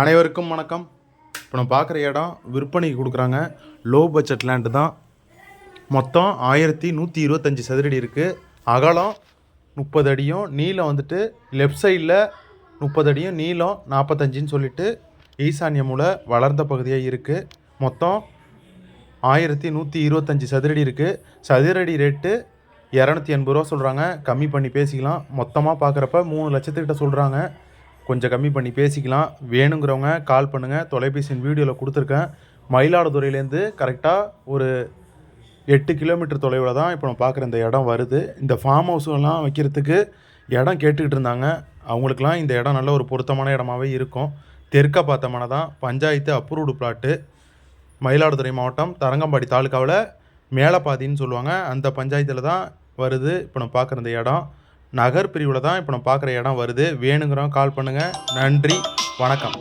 அனைவருக்கும் வணக்கம். இப்போ நம்ம பார்க்குற இடம் விற்பனைக்கு கொடுக்குறாங்க. லோ பட்ஜெட் லேண்டு தான். மொத்தம் ஆயிரத்தி நூற்றி இருபத்தஞ்சி சதுரடி இருக்குது அகலம் முப்பது அடியும் நீளம் வந்துட்டு லெஃப்ட் சைடில் முப்பது அடியும் நீளம் நாற்பத்தஞ்சின்னு சொல்லிட்டு ஈசான்ய மூலை வளர்ந்த பகுதியாக இருக்குது மொத்தம் ஆயிரத்தி நூற்றி இருபத்தஞ்சி சதுரடி இருக்குது சதுரடி ரேட்டு இரநூத்தி எண்பது ரூபா சொல்கிறாங்க கம்மி பண்ணி பேசிக்கலாம். மொத்தமாக பார்க்குறப்ப மூணு லட்சத்துக்கிட்ட சொல்கிறாங்க கொஞ்சம் கம்மி பண்ணி பேசிக்கலாம். வேணுங்கிறவங்க கால் பண்ணுங்கள் தொலைபேசியின் வீடியோவில் கொடுத்துருக்கேன். மயிலாடுதுறையிலேருந்து கரெக்டாக ஒரு எட்டு கிலோமீட்டர் தொலைவில் தான் இப்போ நான் பார்க்குற இந்த இடம் வருது. இந்த ஃபார்ம் ஹவுஸ்லாம் வைக்கிறதுக்கு இடம் கேட்டுக்கிட்டு இருந்தாங்க. அவங்களுக்குலாம் இந்த இடம் நல்ல ஒரு பொருத்தமான இடமாவே இருக்கும். தெற்க பார்த்தமன தான் பஞ்சாயத்து அப்ரூவ்டு பிளாட்டு மயிலாடுதுறை மாவட்டம் தரங்கம்பாடி தாலுக்காவில் மேலப்பாதின்னு சொல்லுவாங்க. அந்த பஞ்சாயத்தில் தான் வருது. இப்போ நம்ம பார்க்குற இந்த இடம். நகர் பிரிவில் தான் இப்போ நம்ம பார்க்குற இடம் வருது. வேணுங்கிறவங்க கால் பண்ணுங்கள் நன்றி. வணக்கம்.